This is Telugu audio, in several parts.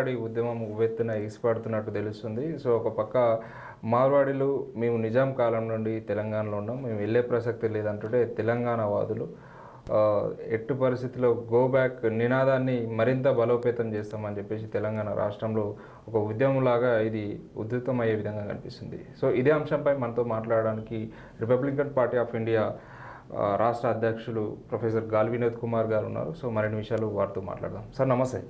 మార్వాడి ఉద్యమం ఉవ్వెత్తున ఎగిసిపడుతున్నట్టు తెలుస్తుంది. సో ఒక పక్క మార్వాడీలు మేము నిజాం కాలం నుండి తెలంగాణలో ఉన్నాం. మేము వెళ్ళే ప్రసక్తి లేదంటుంటే తెలంగాణ వాదులు ఎట్టు ఎట్టి పరిస్థితిలో గో బ్యాక్ నినాదాన్ని మరింత బలోపేతం చేస్తామని చెప్పేసి తెలంగాణ రాష్ట్రంలో ఒక ఉద్యమంలాగా ఇది ఉధృతమయ్యే విధంగా కనిపిస్తుంది. సో ఇదే అంశంపై మనతో మాట్లాడడానికి రిపబ్లికన్ పార్టీ ఆఫ్ ఇండియా రాష్ట్ర అధ్యక్షులు ప్రొఫెసర్ గాల్ వినోద్ కుమార్ గారు ఉన్నారు. సో మరిన్ని విషయాలు వారితో మాట్లాడదాం. సార్ నమస్తే.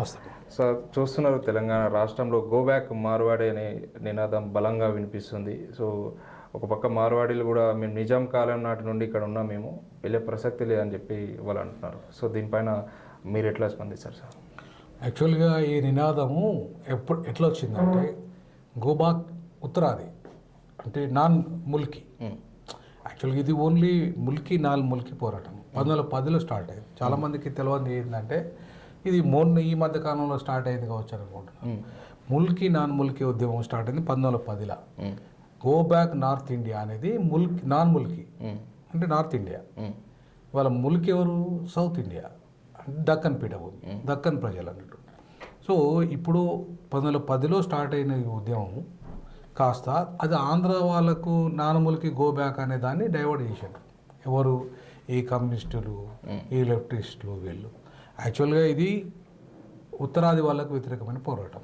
వస్తాం సార్ చూస్తున్నారు తెలంగాణ రాష్ట్రంలో గో బ్యాక్ మార్వాడి అనే నినాదం బలంగా వినిపిస్తుంది. సో ఒక పక్క మార్వాడీలు కూడా మేము నిజాం కాలం నాటి నుండి ఇక్కడ ఉన్నాం మేము వెళ్ళే ప్రసక్తి లేదని చెప్పి వాళ్ళు అంటున్నారు సో దీనిపైన మీరు ఎట్లా స్పందిస్తారు సార్? యాక్చువల్గా ఈ నినాదము ఎప్పుడు ఎట్లా వచ్చిందంటే గోబాక్ ఉత్తరాది అంటే నాన్ ముల్కి యాక్చువల్గా ఇది ఓన్లీ ముల్కి నాన్ ముల్కి పోరాటం. పంతొమ్మిది వందల పదిలో స్టార్ట్ అయింది. చాలామందికి తెలియదు ఏంటంటే ఇది మొన్న ఈ మధ్య కాలంలో స్టార్ట్ అయింది కావచ్చు అనుకుంటున్నాను. ముల్కి నాన్ ముల్కి ఉద్యమం స్టార్ట్ అయింది పంతొమ్మిది వందల పదిలో. గో బ్యాక్ నార్త్ ఇండియా అనేది ముల్క్ నాన్ ముల్కి. అంటే నార్త్ ఇండియా. వాళ్ళ ముల్క్ ఎవరు? South India. అంటే దక్కన్ పీఠభూమి. దక్కన్ ప్రజలు అన్నట్టు. సో ఇప్పుడు పంతొమ్మిది వందల పదిలో స్టార్ట్ అయిన ఈ ఉద్యమం కాస్త అది ఆంధ్ర వాళ్ళకు నానములకి గో బ్యాక్ అనే దాన్ని డైవర్ట్ చేశారు. ఎవరు? ఈ కమ్యూనిస్టులు ఈ లెఫ్టిస్టులు వీళ్ళు. యాక్చువల్గా ఇది ఉత్తరాది వాళ్ళకు వ్యతిరేకమైన పోరాటం.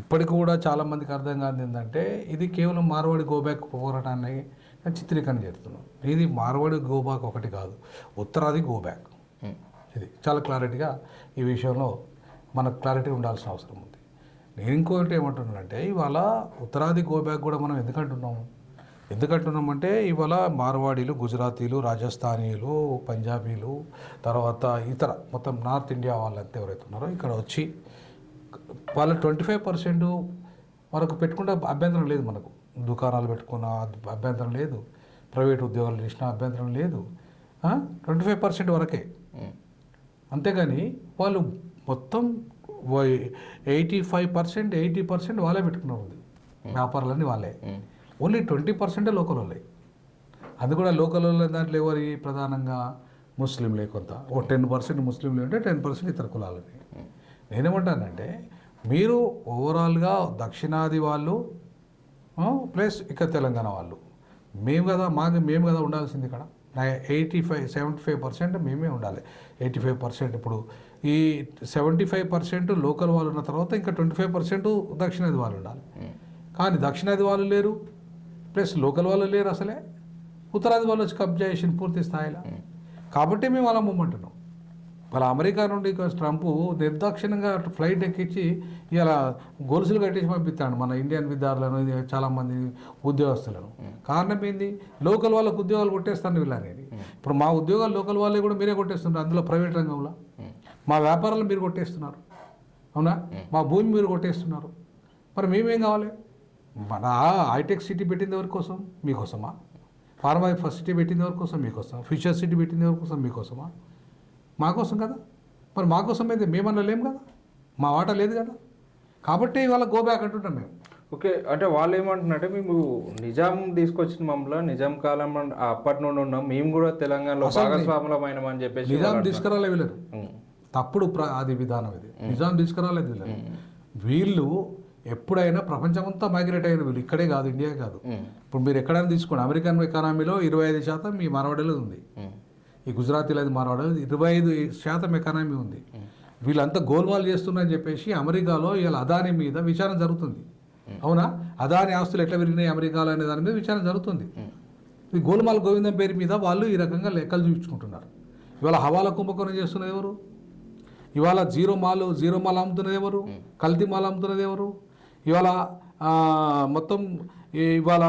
ఇప్పటికి కూడా చాలామందికి అర్థం కాదు ఏంటంటే ఇది కేవలం మార్వాడి గోబ్యాక్ పోరాటాన్ని చిత్రీకరణ చేస్తున్నాం. ఇది మార్వాడి గోబ్యాక్ ఒకటి కాదు ఉత్తరాది గోబ్యాక్ ఇది చాలా క్లారిటీగా ఈ విషయంలో మనకు క్లారిటీ ఉండాల్సిన అవసరం ఉంది. నేను ఇంకోటి ఏమంటున్నానంటే ఇవాళ ఉత్తరాది గోబ్యాక్ కూడా మనం ఎందుకంటున్నాము? ఎందుకంటున్నామంటే ఇవాళ మార్వాడీలు గుజరాతీలు రాజస్థానీలు పంజాబీలు తర్వాత ఇతర మొత్తం నార్త్ ఇండియా వాళ్ళంతా ఎవరైతే ఉన్నారో ఇక్కడ వచ్చి వాళ్ళ ట్వంటీ ఫైవ్ పర్సెంట్ వరకు పెట్టుకుంటే అభ్యంతరం లేదు మనకు. దుకాణాలు పెట్టుకున్న అభ్యంతరం లేదు. ప్రైవేట్ ఉద్యోగాలు చేసిన అభ్యంతరం లేదు. ట్వంటీ ఫైవ్ పర్సెంట్ వరకే. అంతేగాని వాళ్ళు మొత్తం eighty five percent eighty percent వాళ్ళే పెట్టుకున్నారు ఉంది వ్యాపారాలన్నీ వాళ్ళే. ఓన్లీ ట్వంటీ పర్సెంటే లోకల్ వాళ్ళే. అది కూడా లోకల్ వాళ్ళ దాంట్లో ఎవరి ప్రధానంగా? ముస్లింలే కొంత ఓ టెన్ పర్సెంట్ ముస్లింలు ఉంటే టెన్ పర్సెంట్ ఇతర కులాలని నేనేమంటానంటే మీరు ఓవరాల్గా దక్షిణాది వాళ్ళు ప్లస్ ఇక తెలంగాణ వాళ్ళు. మేము కదా మాకు మేము కదా ఉండాల్సింది ఇక్కడ. Eighty five seventy five percent మేమే ఉండాలి. ఎయిటీ ఫైవ్ పర్సెంట్ ఇప్పుడు ఈ సెవెంటీ ఫైవ్ పర్సెంట్ లోకల్ వాళ్ళు ఉన్న తర్వాత ఇంకా ట్వంటీ ఫైవ్ పర్సెంట్ దక్షిణాది వాళ్ళు ఉండాలి. కానీ దక్షిణాది వాళ్ళు లేరు. ప్లస్ లోకల్ వాళ్ళు లేరు అసలే. ఉత్తరాది వాళ్ళు వచ్చి కబ్జా చేసిన పూర్తి స్థాయిలో. కాబట్టి మేము అలా ముమ్మంటున్నాం. వాళ్ళ అమెరికా నుండి ట్రంప్ నిర్దాక్షిణ్యంగా ఫ్లైట్ ఎక్కించి ఇలా గొలుసులు కట్టేసి పంపిస్తాడు మన ఇండియన్ విద్యార్థులను చాలామంది ఉద్యోగస్తులను. కారణం ఏంది? లోకల్ వాళ్ళకు ఉద్యోగాలు కొట్టేస్తాను వీళ్ళు అనేది ఇప్పుడు మా ఉద్యోగాలు లోకల్ వాళ్ళే కూడా మీరే కొట్టేస్తున్నారు అందులో ప్రైవేట్ రంగంలో. మా వ్యాపారాలు మీరు కొట్టేస్తున్నారు. అవునా? మా భూమి మీరు కొట్టేస్తున్నారు. మరి మేమేం కావాలి? మన హైటెక్ సిటీ పెట్టింది ఎవరి కోసం? మీకోసమా? ఫార్మా సిటీ పెట్టింది ఎవరి కోసం? మీకోసం ఫ్యూచర్ సిటీ పెట్టింది ఎవరి కోసం? మీకోసమా? మా కోసం కదా? మరి మా కోసం అయితే మేమన్నా లేం కదా? మా వాటా లేదు కదా? కాబట్టి ఇవాళ గో బ్యాక్ అంటుంటాం మేము. ఓకే అంటే వాళ్ళు ఏమంటున్నారంటే మేము నిజాం తీసుకొచ్చిన మమ్మల్ని నిజాం కాలం అప్పటి నుండి ఉన్నాం. మేము కూడా తెలంగాణలో భాగస్వాములమైనమని చెప్పేసి నిజాం తీసుకురాలే వీళ్ళను ఉమ్. తప్పుడు ప్ర అది విధానం ఇది. నిజాం తీసుకురాలేదు వీళ్ళని. వీళ్ళు ఎప్పుడైనా ప్రపంచమంతా మైగ్రేట్ అయిన వీళ్ళు. ఇక్కడే కాదు ఇండియా కాదు. ఇప్పుడు మీరు ఎక్కడైనా తీసుకోండి అమెరికన్ ఎకానమీలో ఇరవై ఐదు శాతం మీ మరవడలో ఉంది. ఈ గుజరాతీలో అది మరవడలు ఇరవై ఐదు శాతం ఎకానమీ ఉంది. వీళ్ళంతా గోల్మాల్ చేస్తున్నారని చెప్పేసి అమెరికాలో ఇలా అదాని మీద విచారణ జరుగుతుంది. అవునా? అదాని ఆస్తులు ఎట్లా పెరిగినాయి అమెరికాలో అనే దాని మీద విచారణ జరుగుతుంది. ఈ గోల్మాల్ గోవిందం పేరు మీద వాళ్ళు ఈ రకంగా లెక్కలు చూపించుకుంటున్నారు. ఇవాళ హవాలా కుంభకోణం చేస్తున్నది ఎవరు? ఇవాళ జీరో మాల్ జీరో మాల్ అమ్ముతున్నది ఎవరు? కల్తీ మాల్ అమ్ముతున్నది ఎవరు? ఇవాళ మొత్తం ఇవాళ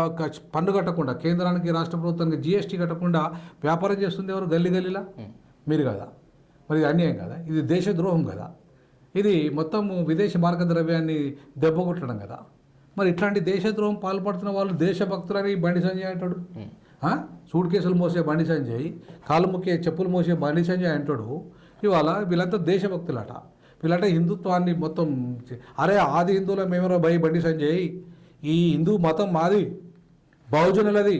పన్ను కట్టకుండా కేంద్రానికి రాష్ట్ర ప్రభుత్వానికి జిఎస్టీ కట్టకుండా వ్యాపారం చేస్తుంది ఎవరు? గల్లీ గల్లీలా? మీరు కదా. మరి ఇది అన్యాయం కదా? ఇది దేశద్రోహం కదా? ఇది మొత్తం విదేశీ మార్గ ద్రవ్యాన్ని దెబ్బకొట్టడం కదా? మరి ఇట్లాంటి దేశద్రోహం పాల్పడుతున్న వాళ్ళు దేశభక్తులని బండి సంజయ్ అంటాడు? సూట్ కేసులు మోసే బండి సంజయ్ కాలు ముక్కే చెప్పులు మోసే బండి సంజయ్ అంటాడు. ఇవాళ వీళ్ళంతా దేశభక్తులట. వీళ్ళంటే హిందుత్వాన్ని మొత్తం అరే ఆది హిందువుల మేమరో భయ బండి సంజయ్? ఈ హిందూ మతం మాది. బహుజనులది.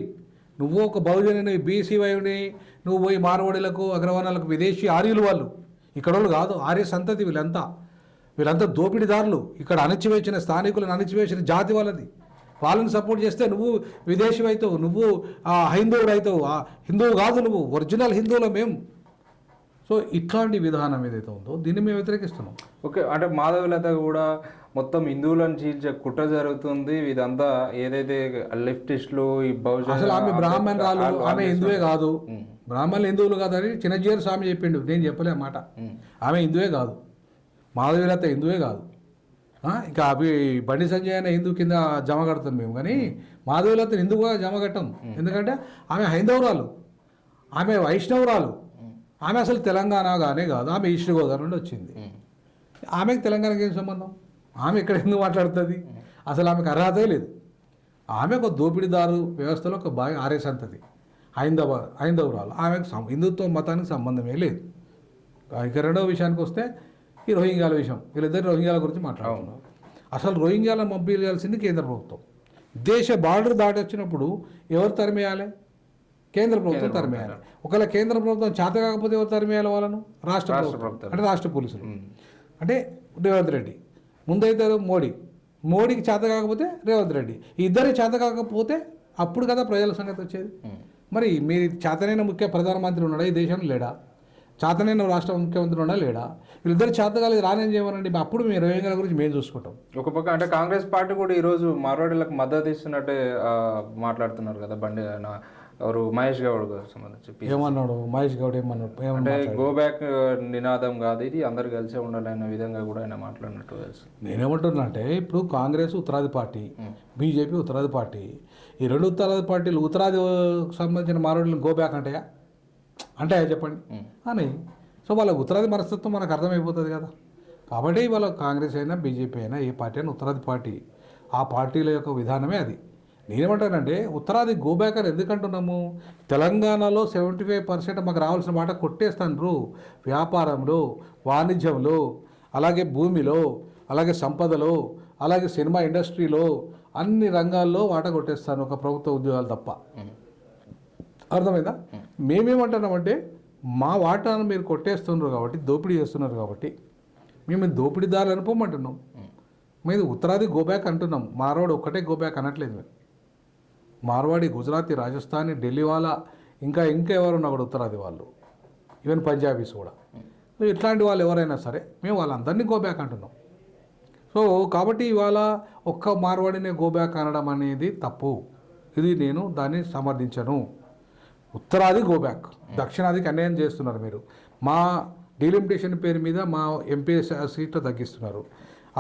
నువ్వు ఒక బహుజనుని బీసీ వైవుని నువ్వు పోయి మార్వాడీలకు అగ్రవర్ణాలకు విదేశీ ఆర్యులు వాళ్ళు. ఇక్కడ వాళ్ళు కాదు ఆర్య సంతతి వీళ్ళంతా. వీళ్ళంతా దోపిడీదారులు. ఇక్కడ అణచివేసిన స్థానికులను అణచివేసిన జాతి వాళ్ళది. వాళ్ళని సపోర్ట్ చేస్తే నువ్వు విదేశీ అవుతావు నువ్వు ఆ, హైందవుడు అవుతావు ఆ, హిందువు కాదు నువ్వు ఒరిజినల్ హిందువులో మేము. సో ఇట్లాంటి విధానం ఏదైతే ఉందో దీన్ని మేము వ్యతిరేకిస్తున్నాం. ఓకే అంటే మాధవలత కూడా మొత్తం హిందువులను చీల్చే కుట్ర జరుగుతుంది. ఇదంతా ఏదైతే లెఫ్టిస్టులు ఈ బహుజన అసలు ఆమె బ్రాహ్మణరాలు వాళ్ళు- ఆమె హిందువే కాదు. బ్రాహ్మణులు హిందువులు కాదని చిన్నజీర స్వామి చెప్పిండు. నేను చెప్పలే మాట. ఆమె హిందువే కాదు. మాధవీలత హిందువే కాదు. ఇంకా అవి బండి సంజయ్ అనే హిందూ కింద జమ కడతాం మేము కానీ మాధవీలత హిందువుగా జమ కట్టాం. ఎందుకంటే ఆమె హైందవురాలు. ఆమె వైష్ణవురాలు. ఆమె అసలు తెలంగాణగానే కాదు ఆమె ఈస్ట్ గోదావరి నుండి వచ్చింది. ఆమెకు తెలంగాణకి ఏం సంబంధం? ఆమె ఇక్కడ ఎందుకు మాట్లాడుతుంది? అసలు ఆమెకు అర్హతే లేదు. ఆమె ఒక దోపిడీదారు వ్యవస్థలో ఒక బాగా ఆర్య సంతతి హైందవ హైందవురాలు. ఆమెకు హిందుత్వ మతానికి సంబంధమే లేదు. ఇక రెండవ విషయానికి వస్తే ఈ రోహింగ్యాల విషయం. వీళ్ళిద్దరు రోహింగ్యాల గురించి మాట్లాడుతున్నారు. అసలు రోహింగ్యాలను పంపించాల్సింది కేంద్ర ప్రభుత్వం. దేశ బార్డర్ దాటి వచ్చినప్పుడు ఎవరు తరిమేయాలి? కేంద్ర ప్రభుత్వం తరిమేయాలి. ఒకవేళ కేంద్ర ప్రభుత్వం చేత కాకపోతే ఎవరు తరిమేయాలి వాళ్ళను? రాష్ట్ర ప్రభుత్వం. అంటే రాష్ట్ర పోలీసులు. అంటే రేవంత్ రెడ్డి. ముందైతే మోడీ. మోడీకి చేత కాకపోతే రేవంత్ రెడ్డి. ఈ ఇద్దరికి చేత కాకపోతే అప్పుడు కదా ప్రజల సంగతి వచ్చేది. మరి మీరు చేతనైన ముఖ్య ప్రధానమంత్రి ఉన్నాడా? ఈ దేశంలో లేడా? చేతనైన రాష్ట్ర ముఖ్యమంత్రి ఉన్నాడా? లేడా? వీళ్ళిద్దరు చేతగాలి రానేం చేయమనండి? అప్పుడు మీ రోహింగ్యాల గురించి మేము చూసుకుంటాం. ఒక పక్క అంటే కాంగ్రెస్ పార్టీ కూడా ఈరోజు మార్వాడీలకు మద్దతు ఇస్తున్నట్టే మాట్లాడుతున్నారు కదా బండి ఎవరు మహేష్ గౌడ్ సంబంధించి ఏమన్నాడు మహేష్ గౌడ్ ఏమన్నాడు అంటే ఏమన్నా గో బ్యాక్ నినాదం కాదు ఇది అందరు కలిసే ఉండాలనే విధంగా కూడా ఆయన మాట్లాడినట్టు తెలుసు. నేనేమంటున్నా అంటే ఇప్పుడు కాంగ్రెస్ ఉత్తరాది పార్టీ బీజేపీ ఉత్తరాది పార్టీ ఈ రెండు ఉత్తరాది పార్టీలు ఉత్తరాది సంబంధించిన మారోడులను గో బ్యాక్ అంటాయా? అంటే చెప్పండి? అని. సో వాళ్ళ ఉత్తరాది మనస్తత్వం మనకు అర్థమైపోతుంది కదా. కాబట్టి వాళ్ళ కాంగ్రెస్ అయినా బీజేపీ అయినా ఏ పార్టీ అయినా ఉత్తరాది పార్టీ. ఆ పార్టీల యొక్క విధానమే అది. నేనేమంటానంటే ఉత్తరాది గో బ్యాక్ అని ఎందుకంటున్నాము? తెలంగాణలో సెవెంటీ ఫైవ్ పర్సెంట్ మాకు రావాల్సిన మాట కొట్టేస్తాను వ్యాపారంలో వాణిజ్యంలో అలాగే భూమిలో అలాగే సంపదలో అలాగే సినిమా ఇండస్ట్రీలో అన్ని రంగాల్లో వాట కొట్టేస్తాను ఒక ప్రభుత్వ ఉద్యోగాలు తప్ప. అర్థమైందా? మేమేమంటున్నామంటే మా వాటాను మీరు కొట్టేస్తున్నారు కాబట్టి దోపిడీ చేస్తున్నారు కాబట్టి మేము దోపిడీదారులు అనుకోమంటున్నాం మేము. ఉత్తరాది గోబ్యాక్ అంటున్నాం. మార్వాడి ఒక్కటే గోబ్యాక్ అనట్లేదు. మేము మార్వాడి గుజరాతీ రాజస్థానీ ఢిల్లీ వాళ్ళ ఇంకా ఇంకా ఎవరున్నా కూడా ఉత్తరాది వాళ్ళు. ఈవెన్ పంజాబీస్ కూడా. ఇట్లాంటి వాళ్ళు ఎవరైనా సరే మేము వాళ్ళందరినీ గోబ్యాక్ అంటున్నాం. సో కాబట్టి ఇవాళ ఒక్క మార్వాడినే గోబ్యాక్ అనడం అనేది తప్పు. ఇది నేను దాన్ని సమర్థించను. ఉత్తరాది గోబ్యాక్ దక్షిణాదికి అన్యాయం చేస్తున్నారు మీరు. మా డీలిమిటేషన్ పేరు మీద మా ఎంపీ సీట్లు తగ్గిస్తున్నారు.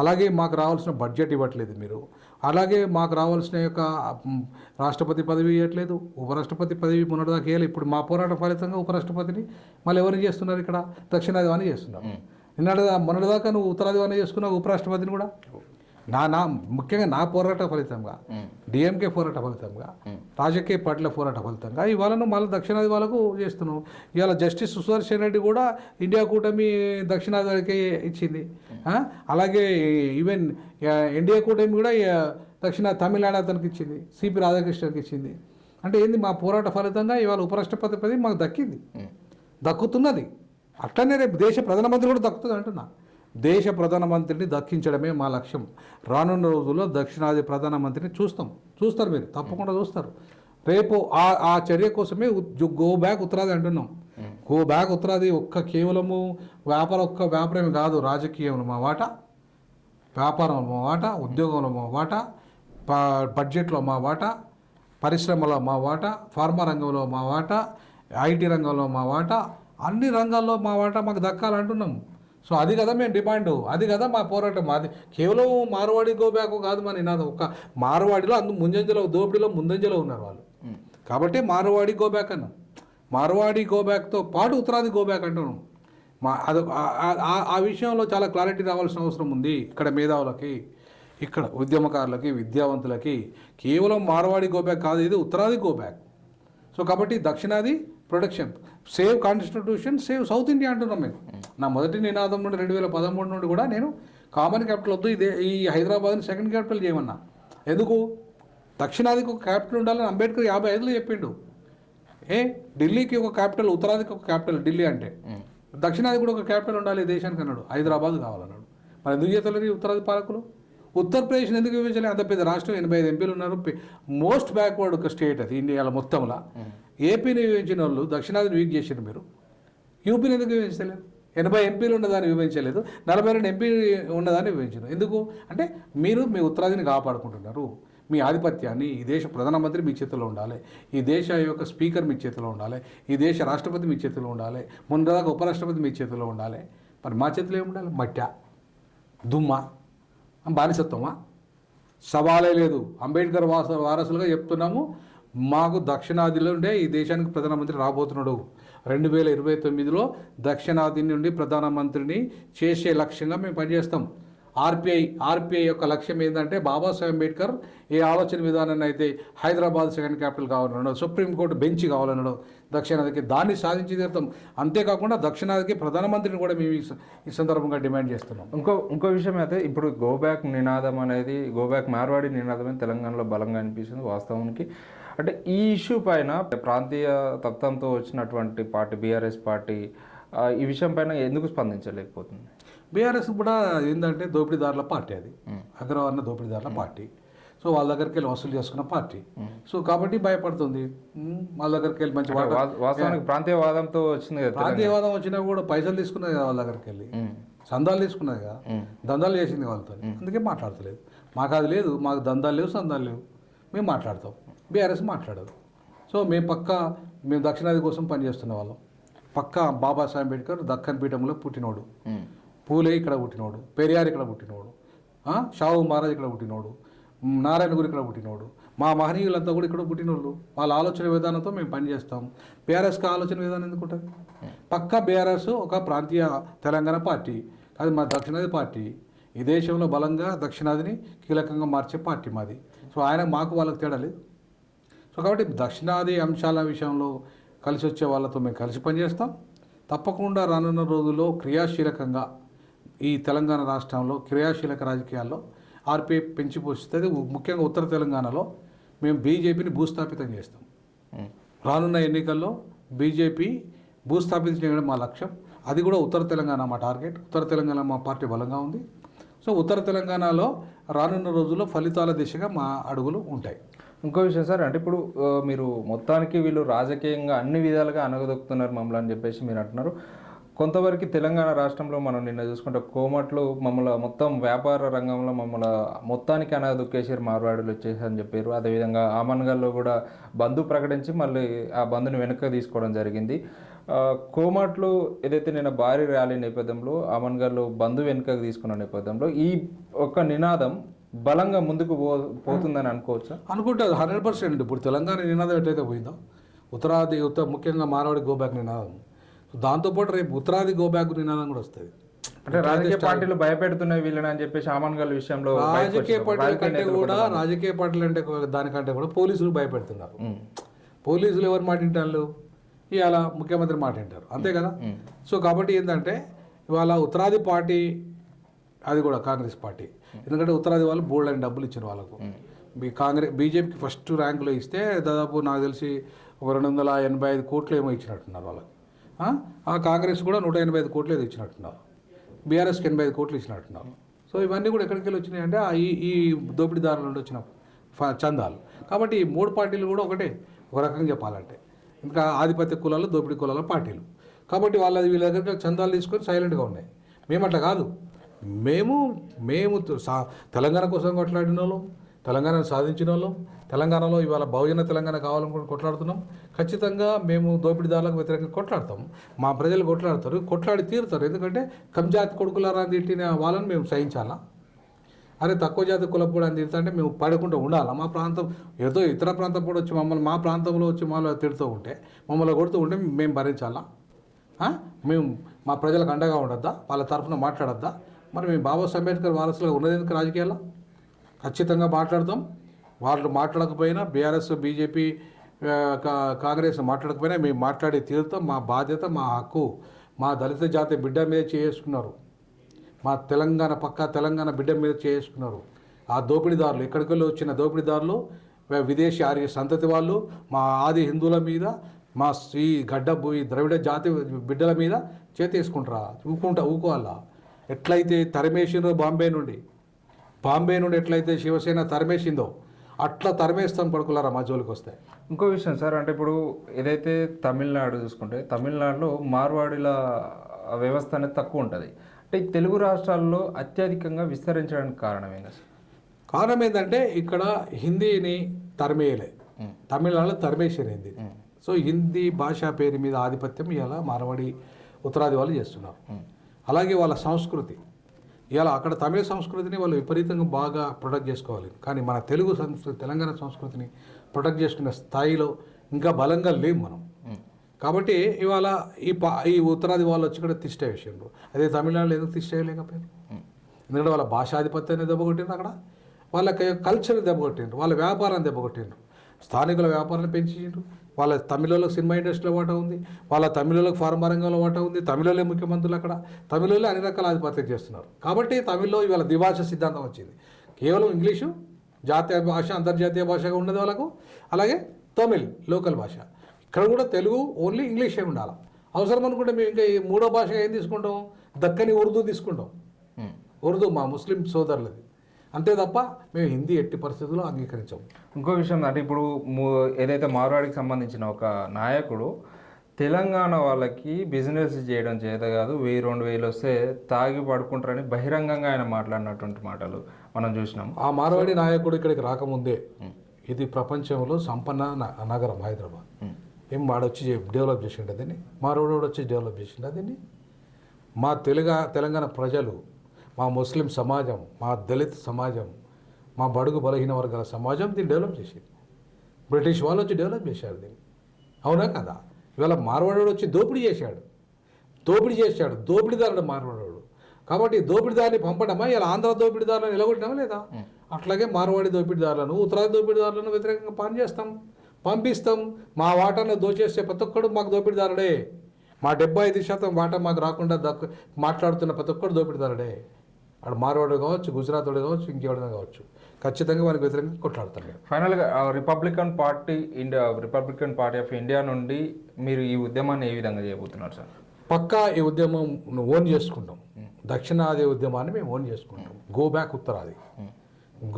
అలాగే మాకు రావాల్సిన బడ్జెట్ ఇవ్వట్లేదు మీరు. అలాగే మాకు రావాల్సిన యొక్క రాష్ట్రపతి పదవి ఇవ్వట్లేదు ఉపరాష్ట్రపతి పదవి మొన్నటిదాకా ఇవ్వాలి. ఇప్పుడు మా పోరాట ఫలితంగా ఉపరాష్ట్రపతిని మళ్ళీ ఎవరిని చేస్తున్నారు ఇక్కడ? దక్షిణాది వాణి చేస్తున్నారు నిన్నటి మొన్నటిదాకా నువ్వు ఉత్తరాది వాణి చేసుకున్నావు ఉపరాష్ట్రపతిని కూడా? నా నా ముఖ్యంగా నా పోరాట ఫలితంగా డిఎంకే పోరాట ఫలితంగా రాజకీయ పార్టీల పోరాట ఫలితంగా ఇవాళ నువ్వు మళ్ళీ దక్షిణాది వాళ్ళకు చేస్తున్నావు ఇవాళ జస్టిస్ సుదర్శన్ రెడ్డి కూడా ఇండియా కూటమి దక్షిణాది వాళ్ళకే ఇచ్చింది? అలాగే ఈవెన్ ఇండియా కూటమి కూడా దక్షిణ తమిళనాడు అతనికి ఇచ్చింది సిపి రాధాకృష్ణకి ఇచ్చింది. అంటే ఏంది మా పోరాట ఫలితంగా ఇవాళ ఉపరాష్ట్రపతి పదవి మాకు దక్కింది. దక్కుతున్నది. అట్లనే రేపు దేశ ప్రధానమంత్రి కూడా దక్కుతుంది అంటున్నా. దేశ ప్రధానమంత్రిని దక్కించడమే మా లక్ష్యం. రానున్న రోజుల్లో దక్షిణాది ప్రధానమంత్రిని చూస్తాం. చూస్తారు మీరు. తప్పకుండా చూస్తారు. రేపు ఆ ఆ చర్య కోసమే గో బ్యాక్ ఉత్తరాది అంటున్నాం. గో బ్యాక్ ఉత్తరాది ఒక్క కేవలము వ్యాపారం ఒక్క వ్యాపారమే కాదు రాజకీయంలో మా వాటా వ్యాపారంలో మా వాట ఉద్యోగంలో మా వాటా బడ్జెట్లో మా వాటా పరిశ్రమలో మా వాటా ఫార్మా రంగంలో మా వాటా ఐటీ రంగంలో మా వాటా అన్ని రంగాల్లో మా వాట మాకు దక్కాలంటున్నాం. సో అది కదా మేము డిమాండ్ అది కదా మా పోరాటం. అది కేవలం మార్వాడి గోబ్యాక్ కాదు మన నినాదం ఒక మార్వాడిలో అందు ముందంజలో దోపిడీలో ముందంజలో ఉన్నారు వాళ్ళు. కాబట్టి మార్వాడి గోబ్యాక్ అన్నాం. మార్వాడి గోబ్యాక్తో పాటు ఉత్తరాది గోబ్యాక్ అంటున్నాం. మా అది ఆ- విషయంలో చాలా క్లారిటీ రావాల్సిన అవసరం ఉంది. ఇక్కడ మేధావులకి ఇక్కడ ఉద్యమకారులకి విద్యావంతులకి. కేవలం మార్వాడి గోబ్యాక్ కాదు ఇది ఉత్తరాది గోబ్యాక్. సో కాబట్టి దక్షిణాది protection save constitution save south India అంటున్నాం మేము. నా మొదటి నినాదం నుండి రెండు వేల పదమూడు నుండి కూడా నేను కామన్ క్యాపిటల్ వద్దు ఇదే ఈ హైదరాబాద్ని సెకండ్ క్యాపిటల్ చేయమన్నా. ఎందుకు? దక్షిణాదికి ఒక క్యాపిటల్ ఉండాలని అంబేద్కర్ యాభై ఐదులో చెప్పిండు. ఏ? ఢిల్లీకి ఒక క్యాపిటల్ ఉత్తరాదికి ఒక క్యాపిటల్ ఢిల్లీ అంటే. దక్షిణాది కూడా ఒక క్యాపిటల్ ఉండాలి దేశానికి అన్నాడు. హైదరాబాద్ కావాలన్నాడు. మరి ఎందుకు చేతలేరు ఉత్తరాది పాలకులు? ఉత్తరప్రదేశ్ ఎందుకు విభజించలేదు అంత పెద్ద రాష్ట్రం ఎనభై ఐదు ఎంపీలు ఉన్నారు. మోస్ట్ బ్యాక్వర్డ్ ఒక స్టేట్ అది ఇండియాలో మొత్తంలో. ఏపీని విభజించిన వాళ్ళు దక్షిణాదిని వీక్ చేసారు మీరు. యూపీని ఎందుకు విభజించలేదు? ఎనభై ఎంపీలు ఉన్నదాన్ని విభజించలేదు నలభై రెండు ఎంపీ ఉన్నదాన్ని విభజించారు ఎందుకు? అంటే మీరు మీ ఉత్తరాదిని కాపాడుకుంటున్నారు. మీ ఆధిపత్యాన్ని ఈ దేశ ప్రధానమంత్రి మీ చేతిలో ఉండాలి. ఈ దేశ యొక్క స్పీకర్ మీ చేతిలో ఉండాలి. ఈ దేశ రాష్ట్రపతి మీ చేతిలో ఉండాలి. ముందుదాకా ఉపరాష్ట్రపతి మీ చేతిలో ఉండాలి. మరి మా చేతిలో ఏమి ఉండాలి? మట్ట. దుమ్మ. బానిసత్వమా? సవాలే లేదు. అంబేద్కర్ వారసులుగా చెప్తున్నాము మాకు దక్షిణాదిలో ఉండే ఈ దేశానికి ప్రధానమంత్రి రాబోతున్నాడు. రెండు వేల ఇరవై తొమ్మిదిలో దక్షిణాది నుండి ప్రధానమంత్రిని చేసే లక్ష్యంగా మేము పనిచేస్తాం. ఆర్పిఐ ఆర్పిఐ యొక్క లక్ష్యం ఏంటంటే బాబాసాహెబ్ అంబేద్కర్ ఏ ఆలోచన విధానాన్ని అయితే హైదరాబాద్ సెకండ్ క్యాపిటల్ కావాలన్నాడు సుప్రీంకోర్టు బెంచ్ కావాలన్నాడు దక్షిణాదికి దాన్ని సాధించి తీరుతాం. అంతేకాకుండా దక్షిణాదికి ప్రధానమంత్రిని కూడా మేము ఈ సందర్భంగా డిమాండ్ చేస్తున్నాం. ఇంకో ఇంకో విషయం అయితే ఇప్పుడు గోబ్యాక్ నినాదం అనేది గోబ్యాక్ మార్వాడి నినాదం తెలంగాణలో బలంగా అనిపిస్తుంది వాస్తవానికి. అంటే ఈ ఇష్యూ పైన ప్రాంతీయ తత్వంతో వచ్చినటువంటి పార్టీ బీఆర్ఎస్ పార్టీ ఈ విషయం పైన ఎందుకు స్పందించలేకపోతుంది? బీఆర్ఎస్ కూడా ఏంటంటే దోపిడీదారుల పార్టీ అది. అగ్రవర్ణ దోపిడీదారుల పార్టీ. సో వాళ్ళ దగ్గరికి వెళ్ళి వసూలు చేసుకున్న పార్టీ. సో కాబట్టి భయపడుతుంది. వాళ్ళ దగ్గరికి వెళ్ళి మంచి వాస్తవానికి ప్రాంతీయవాదంతో వచ్చింది కదా ప్రాంతీయవాదం వచ్చినా కూడా పైసలు తీసుకున్నది కదా వాళ్ళ దగ్గరికి వెళ్ళి. సందాలు తీసుకున్నది కదా. దందాలు చేసింది వాళ్ళతో అందుకే మాట్లాడతలేదు. మాకు అది లేదు. మాకు దందాలు లేవు సందాలు లేవు. మేము మాట్లాడతాం. బీఆర్ఎస్ మాట్లాడదు. సో మేము పక్క మేము దక్షిణాది కోసం పనిచేస్తున్న వాళ్ళం. పక్క బాబాసాహెబ్ అంబేద్కర్ దక్కన్ పీఠంలో పుట్టినోడు. పూలే ఇక్కడ పుట్టినోడు. పెరియార్ ఇక్కడ పుట్టినోడు. షాహు మహారాజ్ ఇక్కడ పుట్టినోడు. మ్, నారాయణ గురు ఇక్కడ పుట్టినోడు. మా మహనీయులంతా కూడా ఇక్కడ పుట్టినోళ్ళు. వాళ్ళ ఆలోచన విధానంతో మేము పనిచేస్తాం. బీఆర్ఎస్కి ఆలోచన విధానం ఎందుకు ఉంటుంది పక్క బీఆర్ఎస్ ఒక ప్రాంతీయ తెలంగాణ పార్టీ. అది మా దక్షిణాది పార్టీ. ఈ దేశంలో బలంగా దక్షిణాదిని కీలకంగా మార్చే పార్టీ మాది. సో ఆయన మాకు వాళ్ళకి తేడా లేదు. సో కాబట్టి దక్షిణాది అంశాల విషయంలో కలిసి వచ్చే వాళ్ళతో మేము కలిసి పనిచేస్తాం. తప్పకుండా రానున్న రోజుల్లో క్రియాశీలకంగా ఈ తెలంగాణ రాష్ట్రంలో క్రియాశీలక రాజకీయాల్లో ఆర్పీఐ పెంచి పోషిస్తుంది ముఖ్యంగా ఉత్తర తెలంగాణలో మేము బీజేపీని భూస్థాపితం చేస్తాం. రానున్న ఎన్నికల్లో బీజేపీ భూస్థాపితం చేయడం మా లక్ష్యం. అది కూడా ఉత్తర తెలంగాణ మా టార్గెట్. ఉత్తర తెలంగాణ మా పార్టీ బలంగా ఉంది. సో ఉత్తర తెలంగాణలో రానున్న రోజుల్లో ఫలితాల దిశగా మా అడుగులు ఉంటాయి. ఇంకో విషయం సార్ అంటే ఇప్పుడు మీరు మొత్తానికి వీళ్ళు రాజకీయంగా అన్ని విధాలుగా అనగదొక్కుతున్నారు మమ్మల్ని అని చెప్పేసి మీరు అంటున్నారు. కొంతవరకు తెలంగాణ రాష్ట్రంలో మనం నిన్న చూసుకుంటే కోమట్లు మమ్మల్ని మొత్తం వ్యాపార రంగంలో మమ్మల్ని మొత్తానికి అనగదొక్కేసారు మార్వాడులు వచ్చేసి అని చెప్పారు. అదేవిధంగా ఆమన్గల్లో కూడా బంధు ప్రకటించి మళ్ళీ ఆ బంధుని వెనక్కి తీసుకోవడం జరిగింది. కోమట్లు ఏదైతే నిన్న భారీ ర్యాలీ నేపథ్యంలో ఆమన్గల్లో బంధు వెనుకకు తీసుకున్న నేపథ్యంలో ఈ ఒక్క నినాదం బలంగా ముందుకు పో పోతుందని అనుకోవచ్చా? అనుకుంటే హండ్రెడ్ పర్సెంట్ ఇప్పుడు తెలంగాణ నినాదం ఎట్లయితే పోయిందో ఉత్తరాది ఉత్తర ముఖ్యంగా మారవాడి గోబ్యాక్ నినాదం. సో దాంతోపాటు రేపు ఉత్తరాది గోబ్యాక్ నినాదం కూడా వస్తుంది. అంటే రాజకీయ పార్టీలు భయపెడుతున్నాయి వీళ్ళని అని చెప్పేసి ఆమన్గల్ విషయంలో రాజకీయ పార్టీల కంటే కూడా రాజకీయ పార్టీలు అంటే దానికంటే కూడా పోలీసులు భయపెడుతున్నారు. పోలీసులు ఎవరు మాట వింటారు ఇవాళ ముఖ్యమంత్రి మాట వింటారు అంతే కదా? సో కాబట్టి ఏంటంటే ఇవాళ ఉత్తరాది పార్టీ అది కూడా కాంగ్రెస్ పార్టీ. ఎందుకంటే ఉత్తరాది వాళ్ళు బోల్డ్ అని డబ్బులు ఇచ్చారు వాళ్ళకు. బీ కాంగ్రెస్ బీజేపీకి ఫస్ట్ ర్యాంకులో ఇస్తే దాదాపు నాకు తెలిసి ఒక రెండు వందల ఎనభై ఐదు కోట్లు ఏమో ఇచ్చినట్టున్నారు వాళ్ళకి. ఆ? కాంగ్రెస్ కూడా నూట ఎనభై ఐదు కోట్లు ఏదో ఇచ్చినట్టున్నారు. బీఆర్ఎస్కి ఎనభై ఐదు కోట్లు ఇచ్చినట్టున్నారు. సో ఇవన్నీ కూడా ఎక్కడికి వెళ్ళి వచ్చినాయి అంటే ఆ ఈ ఈ దోపిడీదారుల నుండి వచ్చిన చందాలు. కాబట్టి ఈ మూడు పార్టీలు కూడా ఒకటే ఒక రకంగా చెప్పాలంటే. ఇంకా ఆధిపత్య కులాలు దోపిడీ కులాల పార్టీలు. కాబట్టి వాళ్ళ వీళ్ళ దగ్గర చందాలు తీసుకొని సైలెంట్గా ఉన్నాయి. మేము అట్లా కాదు. మేము మేము సా- తెలంగాణ కోసం కొట్లాడిన వాళ్ళం తెలంగాణను సాధించిన వాళ్ళం తెలంగాణలో ఇవాళ బహుజన తెలంగాణ కావాలనుకుని కొట్లాడుతున్నాం. ఖచ్చితంగా మేము దోపిడీదారులకు వ్యతిరేకంగా కొట్లాడతాం. మా ప్రజలు కొట్లాడతారు కొట్లాడి తీరుతారు. ఎందుకంటే కంజాతి కొడుకులారా అని తిట్టిన వాళ్ళని మేము సహించాలా? అరే తక్కువ జాతి కులప్పుడు అని తిడతా అంటే మేము పడకుండా ఉండాలా? మా ప్రాంతం ఏదో ఇతర ప్రాంతం కూడా వచ్చి మమ్మల్ని మా ప్రాంతంలో వచ్చి మమ్మల్ని తిడుతూ ఉంటే మమ్మల్ని కొడుతూ ఉంటే మేము భరించాలా? మేము మా ప్రజలకు అండగా ఉండద్దా? వాళ్ళ తరఫున మాట్లాడద్దా? మరి మీ బాబాసాహెబ్ అంబేద్కర్ వారసులుగా ఉన్నది ఎందుకు రాజకీయాల్లో? ఖచ్చితంగా మాట్లాడతాం. వాళ్ళు మాట్లాడకపోయినా బీఆర్ఎస్ బీజేపీ కా- కాంగ్రెస్ మాట్లాడకపోయినా మేము మాట్లాడే తీరుతాం. మా బాధ్యత మా హక్కు మా దళిత జాతి బిడ్డ మీద చేసుకున్నారు మా తెలంగాణ పక్క తెలంగాణ బిడ్డ మీద చేసుకున్నారు ఆ దోపిడీదారులు ఎక్కడికి వెళ్ళి వచ్చిన దోపిడీదారులు విదేశీ ఆర్య సంతతి వాళ్ళు మా ఆది హిందువుల మీద మా ఈ గడ్డ ఈ ద్రవిడ జాతి బిడ్డల మీద చేతేసుకుంటారా? ఊకుంటా ఊకోవాలా? ఎట్లయితే తరిమేసిందో బాంబే నుండి? బాంబే నుండి ఎట్లయితే శివసేన తరిమేసిందో అట్లా తరిమేస్తాం కొడుకులారా మా జోలికి వస్తే? ఇంకో విషయం సార్ అంటే ఇప్పుడు ఏదైతే తమిళనాడు చూసుకుంటే తమిళనాడులో మార్వాడీల వ్యవస్థ అనేది తక్కువ ఉంటుంది. అంటే ఈ తెలుగు రాష్ట్రాల్లో అత్యధికంగా విస్తరించడానికి కారణం ఏంటి సార్? కారణం ఏంటంటే ఇక్కడ హిందీని తరిమేయలే. తమిళనాడులో తరిమేసారు హిందీ. సో హిందీ భాష పేరు మీద ఆధిపత్యం ఇలా మార్వాడి ఉత్తరాది వాళ్ళు చేస్తున్నారు. అలాగే వాళ్ళ సంస్కృతి. ఇలా అక్కడ తమిళ సంస్కృతిని వాళ్ళు విపరీతంగా బాగా ప్రొటెక్ట్ చేసుకోవాలి. కానీ మన తెలుగు సంస్కృతి తెలంగాణ సంస్కృతిని ప్రొటెక్ట్ చేసుకునే స్థాయిలో ఇంకా బలంగా లేము మనం. కాబట్టి ఇవాళ ఈ పా ఈ ఉత్తరాది వాళ్ళు వచ్చి ఇక్కడ తిష్ట విషయంలో అదే తమిళనాడులో ఎందుకు తిష్ట వేయలేకపోయారు ఎందుకంటే వాళ్ళ భాషాధిపత్యాన్ని దెబ్బకొట్టిండ్రు అక్కడ. వాళ్ళ కల్చర్ దెబ్బకొట్టిండ్రు. వాళ్ళ వ్యాపారాన్ని దెబ్బకొట్టిండ్రు. స్థానికుల వ్యాపారాన్ని పెంచిండ్రు వాళ్ళ తమిళలకు సినిమా ఇండస్ట్రీలో వాటా ఉంది వాళ్ళ తమిళలకు ఫార్మా రంగంలో వాటా ఉంది తమిళలే ముఖ్యమంత్రులు అక్కడ తమిళలో అన్ని రకాల ఆధిపత్యం చేస్తున్నారు. కాబట్టి తమిళ్ళో ఇవాళ ద్విభాష సిద్ధాంతం వచ్చింది. కేవలం ఇంగ్లీషు జాతీయ భాష అంతర్జాతీయ భాషగా ఉన్నది వాళ్ళకు అలాగే తమిళ్ లోకల్ భాష. ఇక్కడ కూడా తెలుగు ఓన్లీ ఇంగ్లీషే ఉండాలి. అవసరం అనుకుంటే మేము ఇంకా ఈ మూడో భాషగా ఏం తీసుకుంటాం? దక్కని ఉర్దూ తీసుకుంటాం. ఉర్దూ మా ముస్లిం సోదరులది. అంతే తప్ప మేము హిందీ ఎట్టి పరిస్థితుల్లో అంగీకరించాము. ఇంకో విషయం అంటే ఇప్పుడు ఏదైతే మార్వాడికి సంబంధించిన ఒక నాయకుడు తెలంగాణ వాళ్ళకి బిజినెస్ చేయడం చేత కాదు వెయ్యి రెండు వేలు వస్తే తాగి పడుకుంటారని బహిరంగంగా ఆయన మాట్లాడినటువంటి మాటలు మనం చూసినాం. ఆ మార్వాడి నాయకుడు ఇక్కడికి రాకముందే ఇది ప్రపంచంలో సంపన్న నగరం హైదరాబాద్. ఏం వాడొచ్చి డెవలప్ చేసిండు దీన్ని? మారోడు వచ్చి డెవలప్ చేసిండు దీన్ని? మా తెలుగు తెలంగాణ ప్రజలు మా ముస్లిం సమాజం మా దళిత సమాజం మా బడుగు బలహీన వర్గాల సమాజం దీన్ని డెవలప్ చేసింది. బ్రిటిష్ వాళ్ళు వచ్చి డెవలప్ చేశారు దీన్ని. అవునా కదా? ఇవాళ మార్వాడు వచ్చి దోపిడీ చేశాడు. దోపిడీ చేశాడు. దోపిడీదారుడు మార్వాడు కాబట్టి దోపిడీదారిని పంపడమా? ఇలా ఆంధ్ర దోపిడీదారులను నిలగొట్టడమా లేదా? అట్లాగే మార్వాడి దోపిడీదారులను ఉత్తరాది దోపిడీదారులను వ్యతిరేకంగా పనిచేస్తాం పంపిస్తాం. మా వాటాను దోచేస్తే ప్రతి ఒక్కడు మాకు దోపిడీదారుడే. మా డెబ్బై ఐదు శాతం వాటా మాకు రాకుండా దక్కు మాట్లాడుతున్న ప్రతి ఒక్కడు దోపిడీదారుడే. వాడు మార్వాడు కావచ్చు గుజరాత్ కావచ్చు ఇంకెవడైనా కావచ్చు. ఖచ్చితంగా వానికి వ్యతిరేకంగా కొట్లాడతాం మేము. ఫైనల్గా republican party India republican party of India నుండి మీరు ఈ ఉద్యమాన్ని ఏ విధంగా చేయబోతున్నారు సార్? పక్కా ఈ ఉద్యమం ఓన్ చేసుకుంటాం. దక్షిణాది ఉద్యమాన్ని మేము ఓన్ చేసుకుంటాం. గో బ్యాక్ ఉత్తరాది.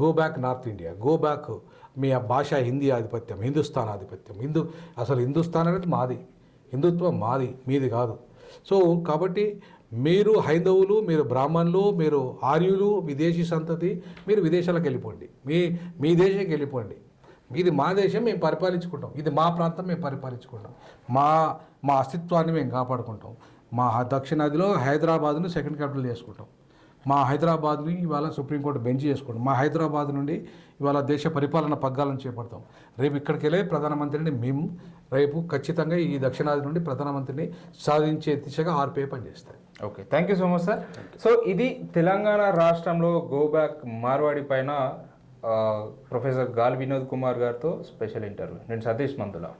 Go back north India go back మీ భాష హిందీ ఆధిపత్యం హిందుస్థాన్ ఆధిపత్యం. హిందూ అసలు హిందుస్థాన్ అనేది మాది. హిందుత్వం మాది మీది కాదు. సో కాబట్టి మీరు హైందవులు మీరు బ్రాహ్మణులు మీరు ఆర్యులు విదేశీ సంతతి మీరు విదేశాలకు వెళ్ళిపోండి. మీ మీ దేశంకి వెళ్ళిపోండి. ఇది మా దేశం మేము పరిపాలించుకుంటాం. ఇది మా ప్రాంతం మేము పరిపాలించుకుంటాం. మా మా అస్తిత్వాన్ని మేము కాపాడుకుంటాం. మా దక్షిణాదిలో హైదరాబాద్ను సెకండ్ క్యాపిటల్ చేసుకుంటాం. మా హైదరాబాద్ని ఇవాళ సుప్రీంకోర్టు బెంచ్ చేసుకోండి. మా హైదరాబాద్ నుండి ఇవాళ దేశ పరిపాలన పగ్గాలను చేపడతాం. రేపు ఇక్కడికి వెళ్ళే ప్రధానమంత్రిని మేము రేపు ఖచ్చితంగా ఈ దక్షిణాది నుండి ప్రధానమంత్రిని సాధించే దిశగా ఆర్పే పనిచేస్తాయి. Okay thank you so much sir. So ఇది తెలంగాణ రాష్ట్రంలో గో బ్యాక్ మార్వాడి పైన ప్రొఫెసర్ గాల్ వినోద్ కుమార్ గారితో స్పెషల్ ఇంటర్వ్యూ. నేను సతీష్ మందుల.